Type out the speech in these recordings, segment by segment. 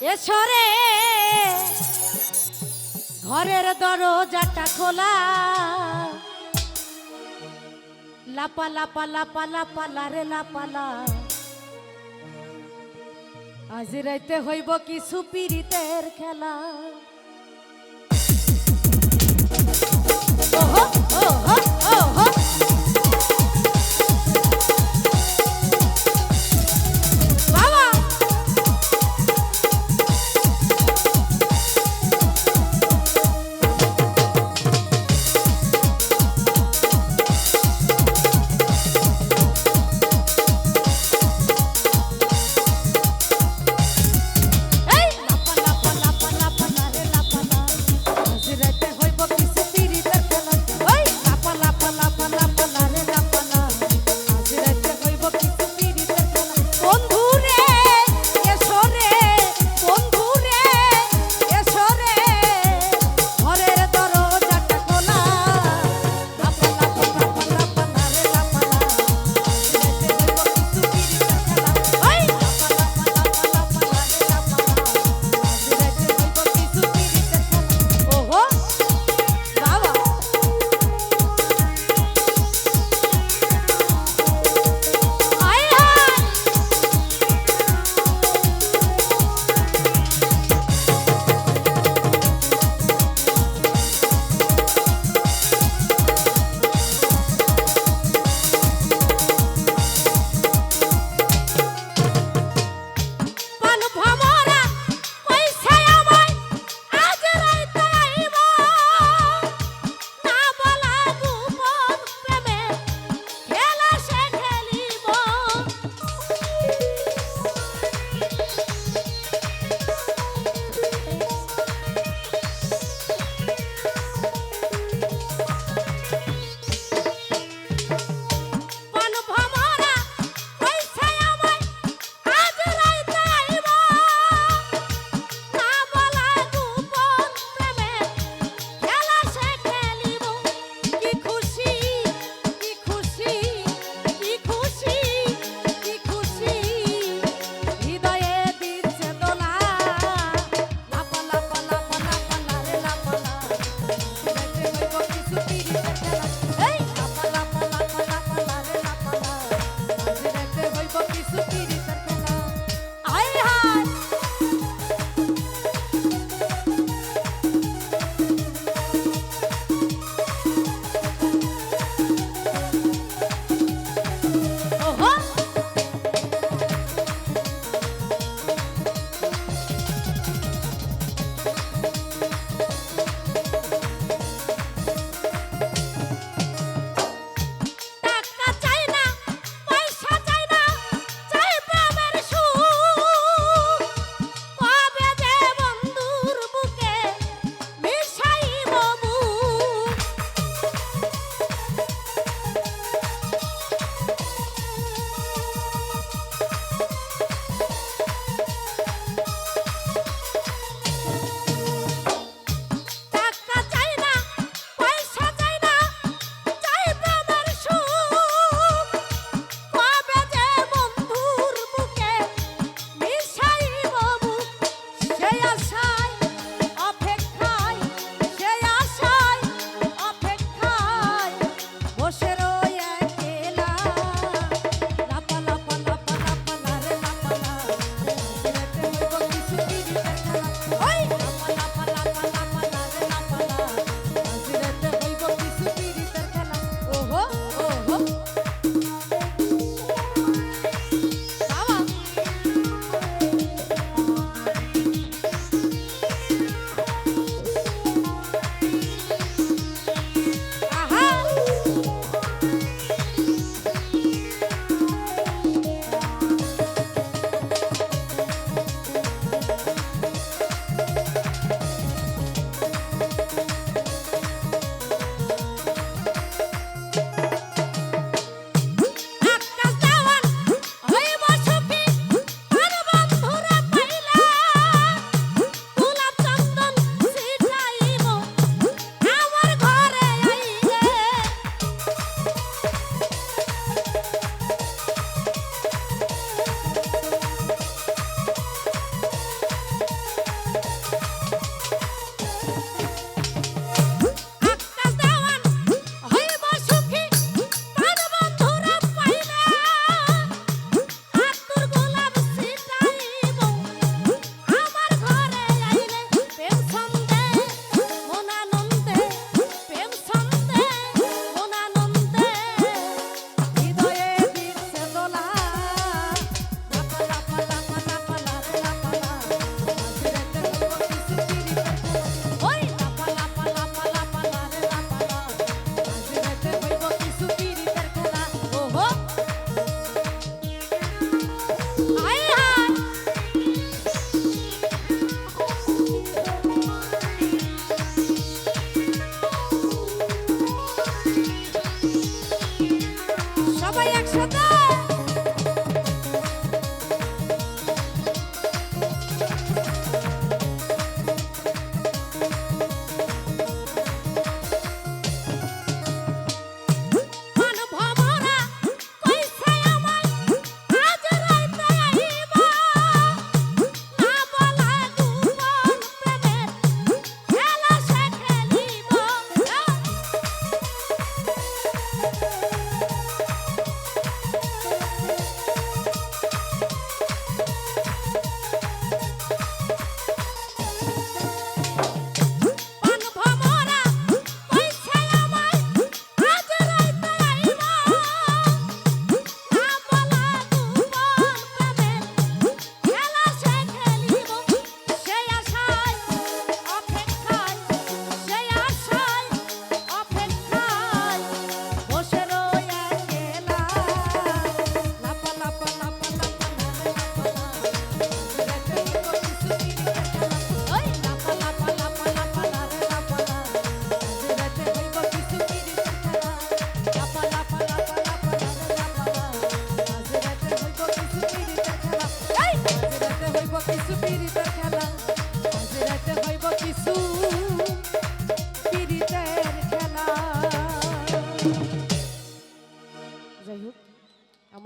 এসরে। ঘরের দরজাটা খোলা। লাপা লাপা লাপা লাপা, লারে লাপালা আজ রাইতে হইব কিছু সুপিরিতের খেলা।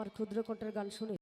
আমার ক্ষুদ্র কণ্ঠের গান শুনে।